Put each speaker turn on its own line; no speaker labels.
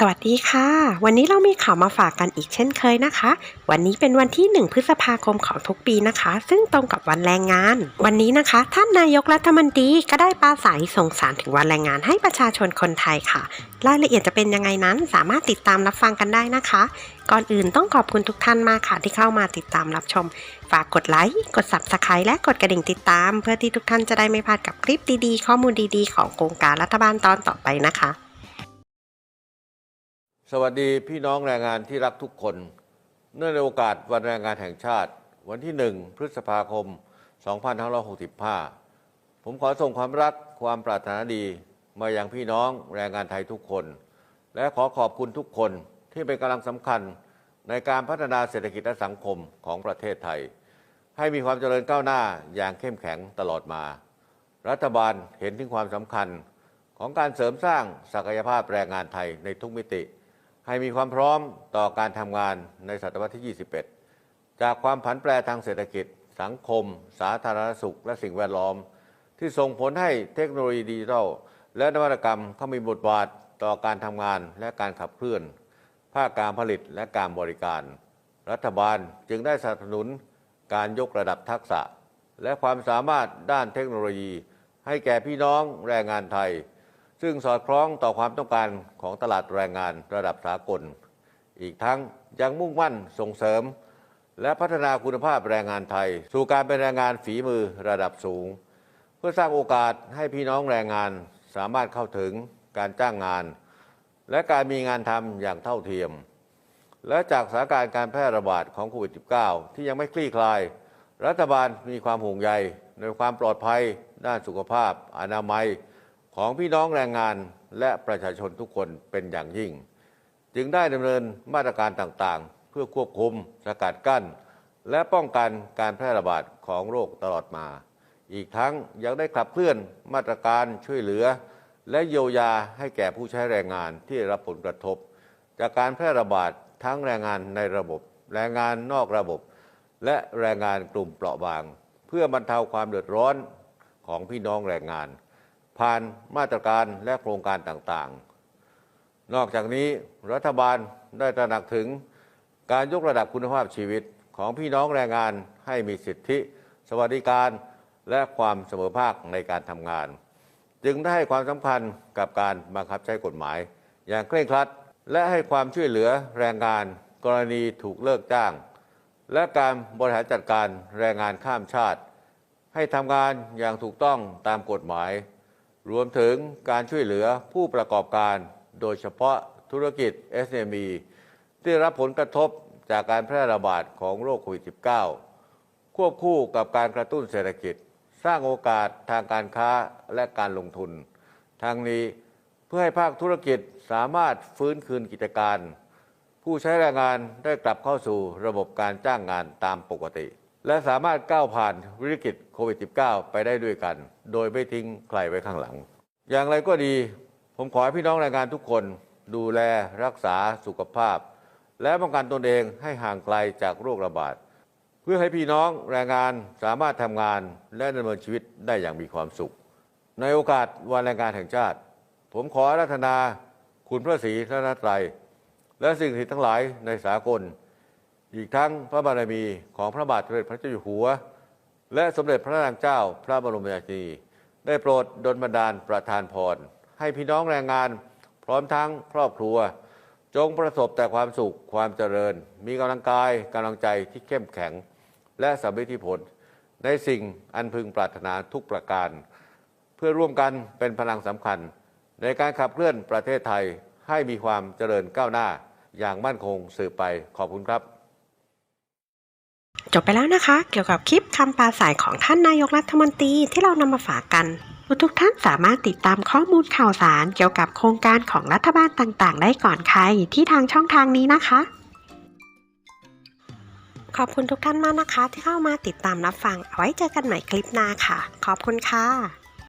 สวัสดีค่ะ วันนี้เรามีข่าวมาฝากกันอีกเช่นเคยนะคะ วันนี้เป็นวันที่ 1 พฤษภาคมของทุกปีนะคะ ซึ่งตรงกับวันแรงงาน วันนี้นะคะ ท่านนายกรัฐมนตรีก็ได้ปราศัยส่งสารถึงวันแรงงานให้ประชาชนคนไทยค่ะ รายละเอียดจะเป็นยังไงนั้นสามารถติดตามรับฟังกันได้นะคะ ก่อนอื่นต้องขอบคุณทุกท่านมากค่ะที่เข้ามาติดตามรับชม ฝากกดไลค์กด subscribe และกดกระดิ่งติดตาม เพื่อที่ทุกท่านจะได้ไม่พลาดกับคลิปดีๆ ข้อมูลดีๆ ของโครงการรัฐบาลตอนต่อไปนะคะ
สวัสดีพี่น้องแรงงานที่รักทุกคน เนื่องในโอกาสวันแรงงานแห่งชาติ วันที่ 1 พฤษภาคม 2565 ผมขอส่งความรักความปรารถนาดีมายังพี่น้องแรงงานไทยทุกคน และขอขอบคุณทุกคนที่เป็นกำลังสำคัญในการพัฒนาเศรษฐกิจและสังคมของประเทศไทย ให้มีความเจริญก้าวหน้าอย่างเข้มแข็งตลอดมา รัฐบาลเห็นถึงความสำคัญของการเสริมสร้างศักยภาพแรงงานไทยในทุกมิติ ให้มีความพร้อมต่อการทำงานในศตวรรษที่ 21 จากความผันแปรทางเศรษฐกิจ สังคม สาธารณสุข และสิ่งแวดล้อม ที่ส่งผลให้เทคโนโลยีดิจิทัล และนวัตกรรมเข้ามีบทบาทต่อการทำงานและการขับเคลื่อน ภาคการผลิตและการบริการ รัฐบาลจึงได้สนับสนุนการยกระดับทักษะ และความสามารถด้านเทคโนโลยี ให้แก่พี่น้องแรงงานไทย ซึ่งสอดคล้องต่อความต้องการของตลาดแรงงานระดับสากล อีกทั้งยังมุ่งมั่นส่งเสริม และพัฒนาคุณภาพแรงงานไทย สู่การเป็นแรงงานฝีมือระดับสูง เพื่อสร้างโอกาสให้พี่น้องแรงงานสามารถเข้าถึงการจ้างงาน และการมีงานทำอย่างเท่าเทียม และจากสถานการณ์การแพร่ระบาดของโควิด -19 ที่ยังไม่คลี่คลาย รัฐบาลมีความห่วงใยในความปลอดภัย ด้านสุขภาพ อนามัย ของพี่น้องแรงงานและประชาชนทุกคนเป็นอย่างยิ่ง จึงได้ดำเนินมาตรการต่างๆ เพื่อควบคุมสกัดกั้น และป้องกันการแพร่ระบาดของโรคตลอดมา อีกทั้งยังได้ขับเคลื่อนมาตรการช่วยเหลือ และเยียวยาให้แก่ผู้ใช้แรงงานที่รับผลกระทบ จากการแพร่ระบาดทั้งแรงงานในระบบ แรงงานนอกระบบ และแรงงานกลุ่มเปราะบาง เพื่อบรรเทาความเดือดร้อนของพี่น้องแรงงาน ผ่านมาตรการและโครงการต่างๆ นอกจากนี้รัฐบาลได้ตระหนักถึงการยกระดับคุณภาพชีวิตของพี่น้องแรงงานให้มีสิทธิ สวัสดิการ และความเสมอภาคในการทำงาน จึงได้ให้ความสำคัญกับการบังคับใช้กฎหมาย อย่างเคร่งครัด และให้ความช่วยเหลือแรงงาน กรณีถูกเลิกจ้าง และการบริหารจัดการแรงงานข้ามชาติ ให้ทำงานอย่างถูกต้องตามกฎหมาย รวมถึงการช่วยเหลือผู้ประกอบการโดยเฉพาะธุรกิจ SME ที่รับผลกระทบจากการแพร่ระบาดของโรคโควิด -19 ควบคู่กับการกระตุ้นเศรษฐกิจ สร้างโอกาสทางการค้าและการลงทุน ทั้งนี้เพื่อให้ภาคธุรกิจสามารถฟื้นคืนกิจการ ผู้ใช้แรงงานได้กลับเข้าสู่ระบบการจ้างงานตามปกติ และสามารถก้าวผ่านวิกฤตโควิด -19 ไปได้ด้วยกัน โดยไม่ทิ้งใครไว้ข้างหลัง อย่างไรก็ดี ผมขอให้พี่น้องแรงงานทุกคนดูแลรักษาสุขภาพ และป้องกันตนเองให้ห่างไกลจากโรคระบาด เพื่อให้พี่น้องแรงงานสามารถทำงานและดำเนินชีวิตได้อย่างมีความสุข ในโอกาสวันแรงงานแห่งชาติ ผมขอรัธนาคุณพระศรีรัตนตรัยและสิ่งศักดิ์สิทธิ์ทั้งหลายในสากล อีกทั้งพระบารมีของพระบาทสมเด็จพระเจ้าอยู่หัว และสมเด็จพระนางเจ้าพระบรมราชินีได้โปรดดลบันดาลประทานพร ให้พี่น้องแรงงาน พร้อมทั้งครอบครัว จงประสบแต่ความสุขความเจริญ มีกำลังกายกำลังใจที่เข้มแข็ง และสำเร็จผล ในสิ่งอันพึงปรารถนาทุกประการ เพื่อร่วมกันเป็นพลังสำคัญ ในการขับเคลื่อนประเทศไทยให้มีความเจริญก้าวหน้า อย่างมั่นคงสืบไปขอบคุณครับ
จบไปแล้วนะคะ เกี่ยวกับคลิปคำปราศัยของท่านนายกรัฐมนตรีที่เรานำมาฝากกันทุกท่านสามารถติดตามข้อมูลข่าวสารเกี่ยวกับโครงการของรัฐบาลต่างๆ ได้ก่อนใครที่ทางช่องทางนี้นะคะ ขอบคุณทุกท่านมากนะคะ ที่เข้ามาติดตามรับฟัง เอาไว้เจอกันใหม่คลิปหน้าค่ะ ขอบคุณค่ะ